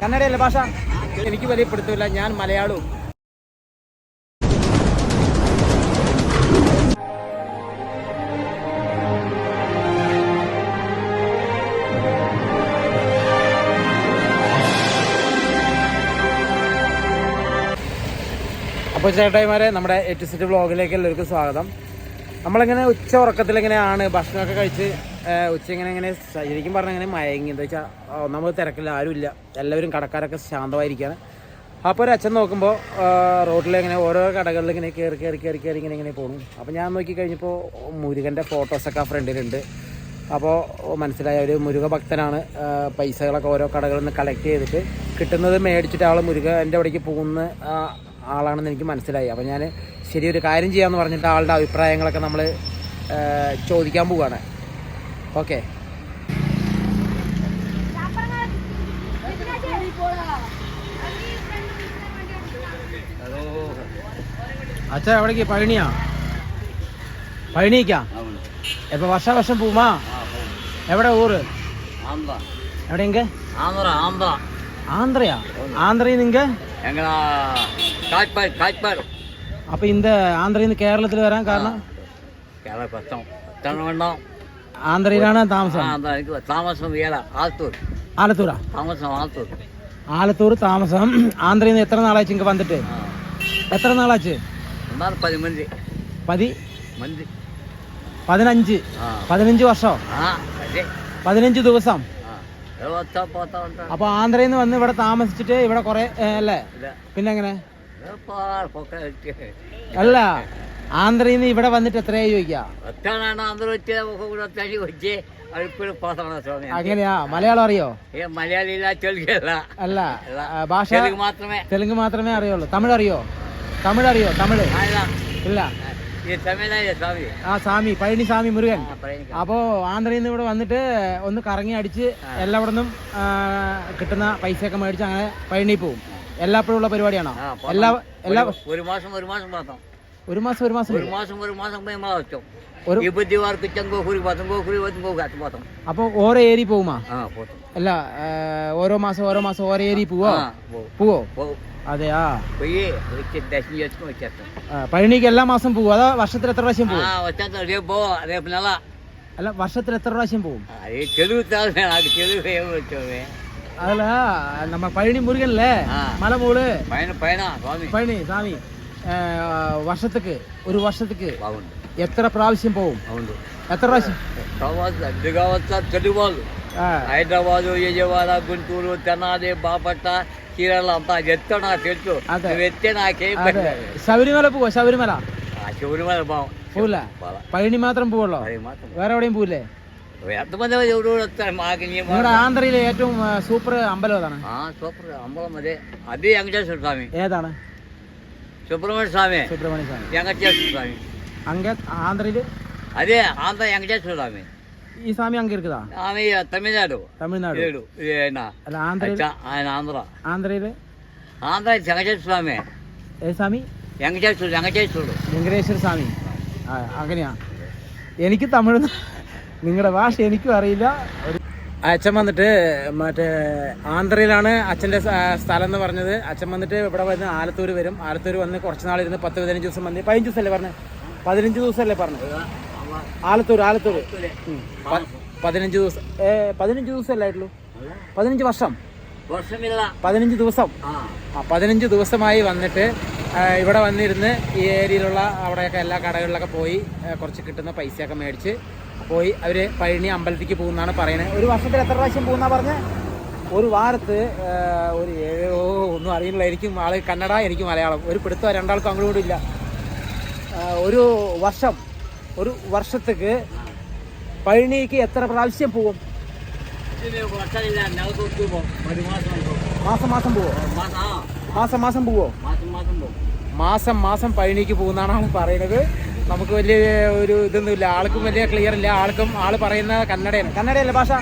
കന്നഡയല്ലേ ഭാഷ? എനിക്ക് വലിയ പിടുത്തമില്ല. ഞാൻ മലയാളവും. അപ്പോൾ ചേട്ടായിമാരെ നമ്മുടെ എറ്റ് സിറ്റി വ്ളോഗിലേക്ക് എല്ലാവർക്കും സ്വാഗതം. നമ്മളിങ്ങനെ ഉച്ച ഉറക്കത്തിലിങ്ങനെയാണ് ഭക്ഷണമൊക്കെ കഴിച്ച് ഉച്ച ഇങ്ങനെ ഇങ്ങനെ ശരിക്കും പറഞ്ഞാൽ ഇങ്ങനെ മയങ്ങി. എന്താ വെച്ചാൽ നമ്മൾ തിരക്കില്ല ആരുമില്ല. എല്ലാവരും കടക്കാരൊക്കെ ശാന്തമായിരിക്കുകയാണ് അപ്പോൾ ഒരു അച്ഛൻ നോക്കുമ്പോൾ റോഡിൽ ഇങ്ങനെ ഓരോ കടകളിൽ ഇങ്ങനെ കയറി കയറി കയറി കയറി ഇങ്ങനെ ഇങ്ങനെ പോകും അപ്പോൾ ഞാൻ നോക്കി കഴിഞ്ഞപ്പോൾ മുരുകന്റെ ഫോട്ടോസൊക്കെ ആ ഫ്രണ്ടിലുണ്ട്. അപ്പോൾ മനസ്സിലായ ഒരു മുരുക ഭക്തനാണ്. പൈസകളൊക്കെ ഓരോ കടകളിൽ നിന്ന് കളക്ട് ചെയ്തിട്ട് കിട്ടുന്നത് മേടിച്ചിട്ട് ആൾ മുരുക എന്റെ അവിടേക്ക് പോകുന്ന ആളാണെന്ന് എനിക്ക് മനസ്സിലായി. അപ്പോൾ ഞാൻ ശരി ഒരു കാര്യം ചെയ്യാമെന്ന് പറഞ്ഞിട്ട് ആളുടെ അഭിപ്രായങ്ങളൊക്കെ നമ്മൾ ചോദിക്കാൻ പോവുകയാണ് ఓకే అచ్చా ఎవడికి పళనియా പഴനിക്കാ ഇപ്പൊ വർഷ വർഷം പോവുമാ എവിടെ ഊര് എവിടെയെങ്ക ആന്ധ്ര ആന്ധ്ര ആന്ധ്രയാ ആന്ധ്രയിൽ നിങ്ങ അപ്പൊ ഇന്ത് ആന്ധ്രയിൽ നിന്ന് കേരളത്തിൽ വരാൻ കാരണം കേരള കഷ്ടം വേണ്ട ആന്ധ്രയിലാണ് താമസം? താമസം ആലത്തൂർ. ആലത്തൂരാ? താമസം ആലത്തൂർ. ആലത്തൂർ താമസം. ആന്ധ്രയിൽ നിന്ന് എത്ര നാളാച്ചു ഇങ്ങ് വന്നിട്ട്? എത്ര നാളാച്ച്? പതിമഞ്ച്. പതി പതിനഞ്ച്. പതിനഞ്ച് വർഷം. പതിനഞ്ച് ദിവസം. അപ്പൊ ആന്ധ്രയിൽ നിന്ന് വന്ന് ഇവിടെ താമസിച്ചിട്ട് ഇവിടെ കൊറേ അല്ലേ? പിന്നെങ്ങനെ അല്ല. ആന്ധ്രയിൽ നിന്ന് ഇവിടെ വന്നിട്ട് എത്രയായി ചോദിക്കാം? ആന്ധ്ര അങ്ങനെയാ? മലയാളം അറിയോ? മലയാളിയില്ല തെലുങ്കല്ല അല്ല ഭാഷ തെലുങ്ക് മാത്രമേ. തെലുങ്ക് മാത്രമേ അറിയുള്ളൂ. തമിഴ് അറിയോ തമിഴ്? അറിയോ തമിഴ് ഇല്ല. ആ സ്വാമി. പഴനി സ്വാമി മുരുകൻ. അപ്പോ ആന്ധ്രയിൽ നിന്ന് ഇവിടെ വന്നിട്ട് ഒന്ന് കറങ്ങി അടിച്ച് എല്ലാവിടുന്നും കിട്ടുന്ന പൈസയൊക്കെ മേടിച്ച് അങ്ങനെ പഴനി പോവും. എല്ലാപ്പോഴും ഉള്ള പരിപാടിയാണോ? എല്ലാ എല്ലാ ഒരു മാസം ഒരു മാസം മാത്രം. ഒരു മാസം ഒരു മാസം ഒരു മാസം ഒരു മാസം മേമാ വെച്ചോം ഒരു ഇപ്പത്തി വാർക്ക് ചെങ്കോക്കുരി പത്തും കോക്കുരി പത്തും കോക്കാത്ത പത്തും അപ്പൊ ഓരോ ഏരി പോവുമാ അല്ല ഓരോ മാസം ഓരോ മാസം ഓരോ ഏരി പോവോ പോവോ അതെയാ പഴനിക്ക് എല്ലാ മാസം പോവും അതാ വർഷത്തിൽ എത്ര പ്രാവശ്യം പോവും അല്ല വർഷത്തിൽ എത്ര പ്രാവശ്യം പോവും അതല്ല നമ്മ പഴനി മുരുകനല്ലേ മലമൂള് പഴനി സ്വാമി വർഷത്തേക്ക് ഒരു വർഷത്തേക്ക് బాగుండు എത്ര പ്രാവശ്യം പോവും అవును എത്ര പ്രാവശ്യം తర్వాత అడ్డుగా వస్తా తెలుగు వాళ్ళు ആ, హైదరాబాదు విజయవాడ గుంటూరు తెనాలి బాపట్ట చీరలు అంతా ఎత్తో నాకు తెలుసు అదే. నువ్వు ఎత్తే నాకేం അതെ ശബരിമല പോവോ ശബരിമല ఆ శివుని బాగు പോവില്ല പഴനി മാത്രം പോവുള്ളോ అది మాత్రం വേറെ എവിടെയും പോവില്ലേ ఎంతమంది ఎవరు వస్తారు మాకు నీ మాట. നിങ്ങളുടെ ആന്ധ്രയിലെ ഏറ്റവും ആ, സൂപ്പർ അമ്പലം ഏതാണ് ఆ, సూపర్ అంబలం అదే అది వెంకటేశ్వర స్వామి ഏതാണ് సుబ్రహ్మణ్య స్వామి സുബ്രഹ്മണ്യ സ്വാമി వెంకటేశ్వర స్వామి അങ്ക ആന്ധ്രയില് అదే ఆంధ్ర వెంకటేశ్వర స్వామి ഈ സ്വാമി അങ്ക இருக்குதா ఆమె తమిళనాడు തമിഴ്നാട് ఏడు ఈయన. അല്ല ആന്ധ്രയിൽ అచ్చా, ఆయన ఆంధ్ర ആന്ധ്രയില് ఆంధ్ర వెంకటేశ్వర స్వామి ഏത് സ്വാമി వెంకటేశ్వరుడు వెంకటేశ్వరుడు വെങ്കടേശ്വര സ്വാമി ആ അങ്ങനെയാ എനിക്ക് തമിഴ് നിങ്ങളുടെ ഭാഷ എനിക്കും അറിയില്ല അച്ഛൻ വന്നിട്ട് മറ്റേ ആന്ധ്രയിലാണ് അച്ഛന്റെ സ്ഥലം എന്ന് പറഞ്ഞത്. അച്ഛൻ വന്നിട്ട് ഇവിടെ വരുന്ന ആലത്തൂർ വരും. ആലത്തൂർ വന്ന് കുറച്ച് നാളിരുന്ന് പത്ത് പതിനഞ്ച് ദിവസം വന്ന് പതിനഞ്ച് ദിവസമല്ലേ പറഞ്ഞത് പതിനഞ്ച് ദിവസമല്ലേ പറഞ്ഞത് ആലത്തൂർ ആലത്തൂർ പതിനഞ്ച് ദിവസം പതിനഞ്ച് ദിവസമല്ലായിട്ടുള്ളൂ പതിനഞ്ച് വർഷം. പതിനഞ്ച് ദിവസം. ആ. പതിനഞ്ച് ദിവസമായി വന്നിട്ട് ഇവിടെ വന്നിരുന്ന് ഈ ഏരിയയിലുള്ള അവിടെയൊക്കെ എല്ലാ കടകളിലൊക്കെ പോയി കുറച്ച് കിട്ടുന്ന പൈസയൊക്കെ മേടിച്ച് പോയി അവർ പഴനി അമ്പലത്തിലേക്ക് പോകുന്നതാണ് പറയുന്നത് ഒരു വർഷത്തിൽ എത്ര പ്രാവശ്യം പോകുന്ന പറഞ്ഞേ? ഒരു വാരത്ത് ഒരു ഏഴോ ഒന്നും അറിയില്ല എനിക്കും ആൾ കന്നഡ എനിക്ക് മലയാളം. ഒരു പിടുത്തോ രണ്ടാൾക്കും അങ്ങോട്ടും ഇല്ല. ഒരു വർഷം ഒരു വർഷത്തേക്ക് പഴനിക്ക് എത്ര പ്രാവശ്യം പോകും? മാസം മാസം പോവോ? മാസം മാസം പോവോ? മാസം മാസം പഴനിക്ക് പോകുന്നതാണ് പറയുന്നത് നമുക്ക് വലിയ ഒരു ഇതൊന്നുമില്ല. ആൾക്കും വലിയ ക്ലിയർ ഇല്ല. ആൾക്കും ആൾ പറയുന്ന കന്നഡയാണ്. കന്നഡയല്ല ഭാഷ.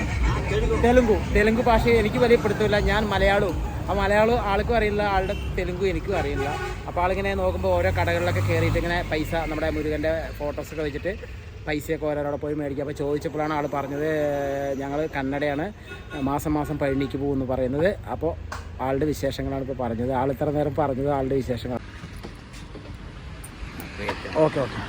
തെലുങ്കു. തെലുങ്ക് ഭാഷ എനിക്ക് വലിയ പിടുത്തമില്ല ഞാൻ മലയാളവും. ആ മലയാളം ആൾക്കും അറിയില്ല. ആളുടെ തെലുങ്കും എനിക്കും അറിയില്ല. അപ്പോൾ ആളിങ്ങനെ നോക്കുമ്പോൾ ഓരോ കടകളിലൊക്കെ കയറിയിട്ട് ഇങ്ങനെ പൈസ നമ്മുടെ മുരുകന്റെ ഫോട്ടോസൊക്കെ വെച്ചിട്ട് പൈസയൊക്കെ ഓരോരോടെ പോയി മേടിക്കുക അപ്പോൾ ചോദിച്ചപ്പോഴാണ് ആൾ പറഞ്ഞത് ഞങ്ങൾ കന്നഡയാണ് മാസം മാസം പഴനിക്ക് പോകുമെന്ന് പറയുന്നത്. അപ്പോൾ ആളുടെ വിശേഷങ്ങളാണ് ഇപ്പോൾ പറഞ്ഞത്. ആൾ ഇത്ര നേരം പറഞ്ഞത് ആളുടെ വിശേഷങ്ങൾ ഓക്കെ ഓക്കെ.